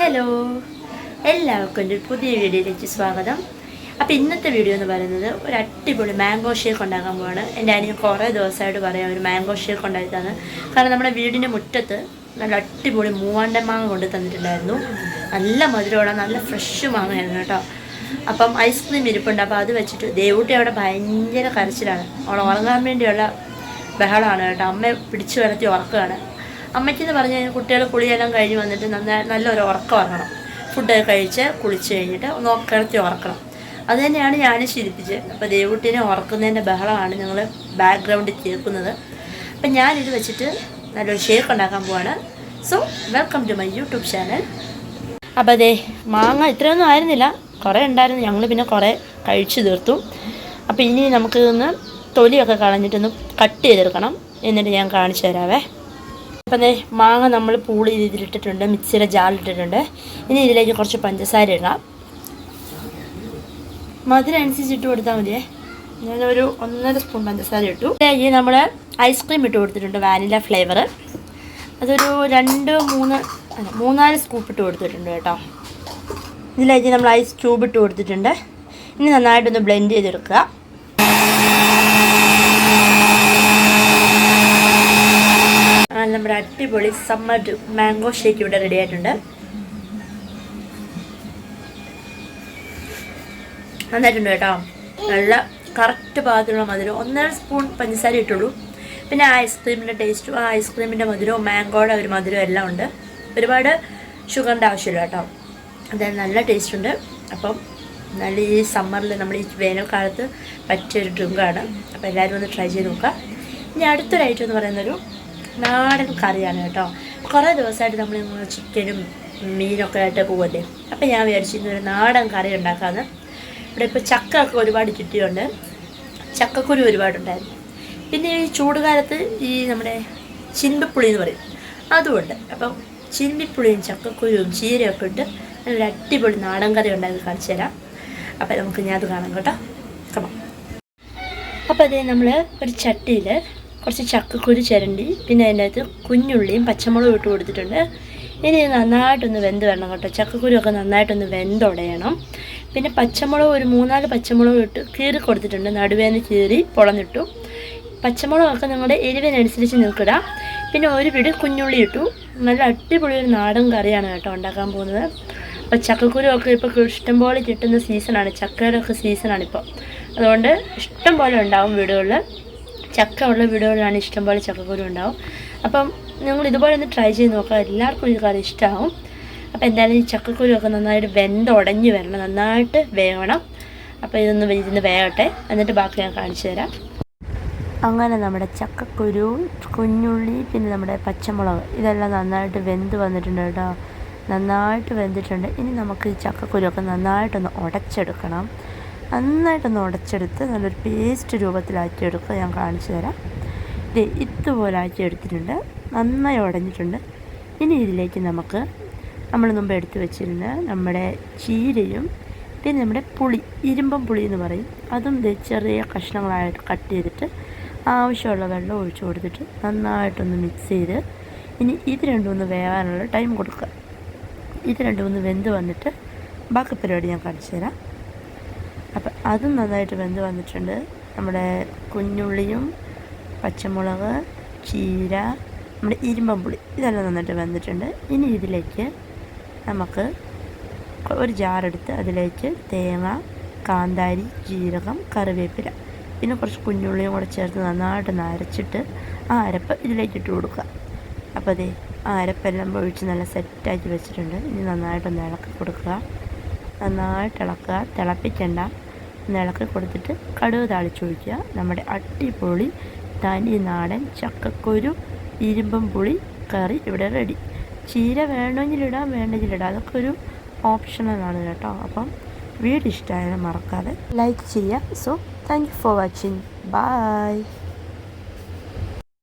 Hello എല്ലാവർക്കും എന്റെ പുതിയ വീഡിയോയിലേക്ക് സ്വാഗതം. അപ്പോൾ ഇന്നത്തെ വീഡിയോ എന്ന് പറയുന്നത് ഒരു അടിപൊളി മാംഗോ ഷേക്ക് ഉണ്ടാക്കാൻ പോവാണ്. എന്റെ അനിയൻ കുറേ ദിവസമായിട്ട് പറയാം ഒരു മാംഗോ ഷേക്ക് ഉണ്ടായിട്ടാണ് കാരണം നമ്മുടെ വീടിന്റെ മുറ്റത്ത് നല്ല അടിപൊളി മൂവാണ്ട മാങ്ങ കൊണ്ട് തന്നിട്ടുണ്ടായിരുന്നു. നല്ല മധുരമുള്ള നല്ല ഫ്രഷ് മാങ്ങയായിരുന്നു കേട്ടോ. അപ്പം ഐസ്ക്രീം ഇരിപ്പുണ്ട്. അപ്പോൾ അത് വെച്ചിട്ട് ദേവൂട്ടി അവിടെ ഭയങ്കര കരച്ചിലാണ്. അവൾ ഉറങ്ങാൻ വേണ്ടിയുള്ള ബഹളമാണ് കേട്ടോ. അമ്മ പിടിച്ചു വരത്തി ഉറക്കുകയാണ്. അമ്മയ്ക്കെന്ന് പറഞ്ഞു കഴിഞ്ഞാൽ കുട്ടികൾ കുളിയെല്ലാം കഴിഞ്ഞ് വന്നിട്ട് നന്നായി നല്ലൊരു ഉറക്കം ഉറങ്ങണം. ഫുഡൊക്കെ കഴിച്ച് കുളിച്ച് കഴിഞ്ഞിട്ട് ഒന്ന് കിടത്തി ഉറക്കണം. അത് തന്നെയാണ് ഞാൻ ശീലിപ്പിച്ചത്. അപ്പോൾ ദേവുട്ടീനെ ഉറക്കുന്നതിന്റെ ബഹളമാണ് ഞങ്ങൾ ബാക്ക്ഗ്രൗണ്ടിൽ കേൾക്കുന്നത്. അപ്പം ഞാനിത് വെച്ചിട്ട് നല്ലൊരു ഷേക്ക് ഉണ്ടാക്കാൻ പോവാണ്. So welcome to my YouTube channel അപ്പോൾ അതെ മാങ്ങ ഇത്രയൊന്നും ആയിരുന്നില്ല. കുറേ ഉണ്ടായിരുന്നു. ഞങ്ങൾ പിന്നെ കുറേ കഴിച്ചു തീർത്തു. അപ്പോൾ ഇനി നമുക്ക് തൊലിയൊക്കെ കളഞ്ഞിട്ടൊന്ന് കട്ട് ചെയ്തെടുക്കണം. എന്നിട്ട് ഞാൻ കാണിച്ചു തരാവേ. അപ്പം ദേ മാങ്ങ നമ്മൾ പൂളി ഇതിലിട്ടിട്ടുണ്ട് മിക്സിയുടെ ജാറിലിട്ടിട്ടുണ്ട്. ഇനി ഇതിലേക്ക് കുറച്ച് പഞ്ചസാര ഇടാം. മധുരം അനുസരിച്ച് ഇട്ട് കൊടുത്താൽ മതിയേ. ഞാനൊരു ഒന്നര സ്പൂൺ പഞ്ചസാര ഇട്ടു. ഇതിലേക്ക് നമ്മൾ ഐസ്ക്രീം ഇട്ട് കൊടുത്തിട്ടുണ്ട് വാനില ഫ്ലേവർ അതൊരു രണ്ട് മൂന്ന് അല്ല മൂന്നാൽ സ്കൂപ്പ് ഇട്ട് കൊടുത്തിട്ടുണ്ട് കേട്ടോ. ഇതിലേക്ക് നമ്മൾ ഐസ് ക്യൂബ് ഇട്ട് കൊടുത്തിട്ടുണ്ട്. ഇനി നന്നായിട്ടൊന്ന് ബ്ലെൻഡ് ചെയ്തെടുക്കുക. നമ്മുടെ അടിപൊളി സമ്മർ മാംഗോ ഷേക്ക് ഇവിടെ റെഡി ആയിട്ടുണ്ട്. നന്നായിട്ടുണ്ട് കേട്ടോ. നല്ല കറക്റ്റ് പാകത്തിലുള്ള മധുരം. ഒന്നര സ്പൂൺ പഞ്ചസാര ഇട്ടുള്ളൂ. പിന്നെ ഐസ്ക്രീമിന്റെ ടേസ്റ്റും ആ ഐസ്ക്രീമിന്റെ മധുരവും മാംഗോയുടെ ഒരു മധുരവും എല്ലാം ഉണ്ട്. ഒരുപാട് ഷുഗറിന്റെ ആവശ്യമില്ല കേട്ടോ. അതായത് നല്ല ടേസ്റ്റ് ഉണ്ട്. അപ്പം നല്ല ഈ സമ്മറിൽ നമ്മൾ ഈ വേനൽക്കാലത്ത് പറ്റിയൊരു ഡ്രിങ്കാണ് അപ്പോൾ എല്ലാവരും ഒന്ന് ട്രൈ ചെയ്ത് നോക്കുക. ഇനി അടുത്തൊരു ഐറ്റം എന്ന് പറയുന്നൊരു നാടൻ കറിയാണ് കേട്ടോ. കുറേ ദിവസമായിട്ട് നമ്മൾ ചിക്കനും മീനൊക്കെ ആയിട്ട് പോവല്ലേ. അപ്പം ഞാൻ വിചാരിച്ചു ഇന്നൊരു നാടൻ കറി ഉണ്ടാക്കാമെന്ന് ഇവിടെ ഇപ്പോൾ ചക്ക ഒക്കെ ഒരുപാട് ചുറ്റിയുണ്ട് ചക്കക്കുരു ഒരുപാടുണ്ടായിരുന്നു. പിന്നെ ഈ ചൂടുകാലത്ത് ഈ നമ്മുടെ ചിമ്പിപ്പുളി എന്ന് പറയും. അതുമുണ്ട്. അപ്പം ചിമ്പിപ്പുളിയും ചക്കക്കുരുവും ചീരയൊക്കെ ഇട്ട് നല്ലൊരു അടിപൊളി നാടൻ കറി ഉണ്ടാക്കി കാണിച്ചു തരാം. അപ്പം നമുക്ക് ഞാൻ അത് കാണാം കേട്ടോ. കമാം അപ്പോൾ അതേ നമ്മൾ ഒരു ചട്ടിയിൽ കുറച്ച് ചക്കക്കുരു ചിരണ്ടി പിന്നെ അതിനകത്ത് കുഞ്ഞുള്ളിയും പച്ചമുളകും ഇട്ട് കൊടുത്തിട്ടുണ്ട്. ഇനി നന്നായിട്ടൊന്ന് വെന്ത് വരണം കേട്ടോ. ചക്കക്കുരുവൊക്കെ നന്നായിട്ടൊന്ന് വെന്തുടയണം പിന്നെ പച്ചമുളക് ഒരു മൂന്നാൽ പച്ചമുളക് ഇട്ട് കീറി കൊടുത്തിട്ടുണ്ട്. നടുവേന്ന് കീറി പൊളന്നിട്ടു. പച്ചമുളകൊക്കെ നിങ്ങളുടെ എരിവിനനുസരിച്ച് നിൽക്കിടാം പിന്നെ ഒരു പിടി കുഞ്ഞുള്ളി ഇട്ടു. നല്ല അടിപൊളി ഒരു നാടൻ കറിയാണ് കേട്ടോ ഉണ്ടാക്കാൻ പോകുന്നത്. അപ്പോൾ ചക്കക്കുരുവൊക്കെ ഇപ്പോൾ ഇഷ്ടംപോലെ കിട്ടുന്ന സീസണാണ് ചക്കയുടെ ഒക്കെ സീസണാണിപ്പോൾ അതുകൊണ്ട് ഇഷ്ടംപോലെ ഉണ്ടാവും വീടുകളിൽ. ചക്ക ഉള്ള വീടുകളിലാണ് ഇഷ്ടംപോലെ ചക്കക്കുരു ഉണ്ടാവും. അപ്പം നിങ്ങൾ ഇതുപോലെ ഒന്ന് ട്രൈ ചെയ്ത് നോക്കാം. എല്ലാവർക്കും ഇത് കറി ഇഷ്ടമാവും അപ്പോൾ എന്തായാലും ഈ ചക്കക്കുരുവൊക്കെ നന്നായിട്ട് വെന്ത് ഉടഞ്ഞു വരണം. നന്നായിട്ട് വേവണം. അപ്പോൾ ഇതൊന്ന് ഇതിന് വേവട്ടെ. എന്നിട്ട് ബാക്കി ഞാൻ കാണിച്ചു തരാം. അങ്ങനെ നമ്മുടെ ചക്കക്കുരു കുഞ്ഞുള്ളി പിന്നെ നമ്മുടെ പച്ചമുളക് ഇതെല്ലാം നന്നായിട്ട് വെന്ത് വന്നിട്ടുണ്ട് കേട്ടോ. നന്നായിട്ട് വെന്തിട്ടുണ്ട്. ഇനി നമുക്ക് ഈ ചക്കക്കുരുവൊക്കെ നന്നായിട്ടൊന്ന് ഉടച്ചെടുക്കണം. നന്നായിട്ടൊന്ന് ഉടച്ചെടുത്ത് നല്ലൊരു പേസ്റ്റ് രൂപത്തിലാക്കി എടുക്കുക ഞാൻ കാണിച്ചു തരാം. ഇത് ഇതുപോലെ ആക്കി എടുത്തിട്ടുണ്ട് നന്നായി ഉടഞ്ഞിട്ടുണ്ട്. ഇനി ഇതിലേക്ക് നമുക്ക് നമ്മൾ മുമ്പ് എടുത്ത് വെച്ചിരുന്ന നമ്മുടെ ചീരയും പിന്നെ നമ്മുടെ പുളി ഇരുമ്പം പുളി എന്ന് പറയും. അതും ചെറിയ കഷ്ണങ്ങളായിട്ട് കട്ട് ചെയ്തിട്ട് ആവശ്യമുള്ള വെള്ളം ഒഴിച്ചു കൊടുത്തിട്ട് നന്നായിട്ടൊന്ന് മിക്സ് ചെയ്ത് ഇനി ഇത് രണ്ടും ഒന്ന് വേവാനുള്ള ടൈം കൊടുക്കുക. ഇത് രണ്ടും ഒന്ന് വെന്ത് വന്നിട്ട് ബാക്കി പരിപാടി ഞാൻ കാണിച്ചു തരാം. അപ്പം അതും നന്നായിട്ട് വെന്ത് വന്നിട്ടുണ്ട്. നമ്മുടെ കുഞ്ഞുള്ളിയും പച്ചമുളക് ചീര നമ്മുടെ ഇരുമ്പമ്പുളി ഇതെല്ലാം നന്നായിട്ട് വെന്തിട്ടുണ്ട്. ഇനി ഇതിലേക്ക് നമുക്ക് ഒരു ജാറെടുത്ത് അതിലേക്ക് തേങ്ങ കാന്താരി ജീരകം കറിവേപ്പില പിന്നെ കുറച്ച് കുഞ്ഞുള്ളിയും കൂടെ ചേർത്ത് നന്നായിട്ട് നരച്ചിട്ട് ആ അരപ്പ് ഇതിലേക്ക് ഇട്ട് കൊടുക്കുക. അപ്പോൾ അതെ ആ അരപ്പെല്ലാം ഒഴിച്ച് നല്ല സെറ്റാക്കി വെച്ചിട്ടുണ്ട്. ഇനി നന്നായിട്ടൊന്ന് ഇളക്കി കൊടുക്കുക. നന്നായിട്ട് ഇളക്കുക. തിളപ്പിക്കണ്ട. ഇളക്കി കൊടുത്തിട്ട് കടുക് താളിച്ചൊഴിക്കുക. നമ്മുടെ അട്ടിപ്പൊളി തനി നാടൻ ചക്കക്കുരു ഇരുമ്പം പുളി കറി ഇവിടെ റെഡി ചീര വേണമെങ്കിലിടാം വേണ്ടെങ്കിലിടാം അതൊക്കെ ഒരു ഓപ്ഷണലാണ് കേട്ടോ. അപ്പം വീഡിയോ ഇഷ്ടമായാലും മറക്കാതെ ലൈക്ക് ചെയ്യുക. So thank you for watching bye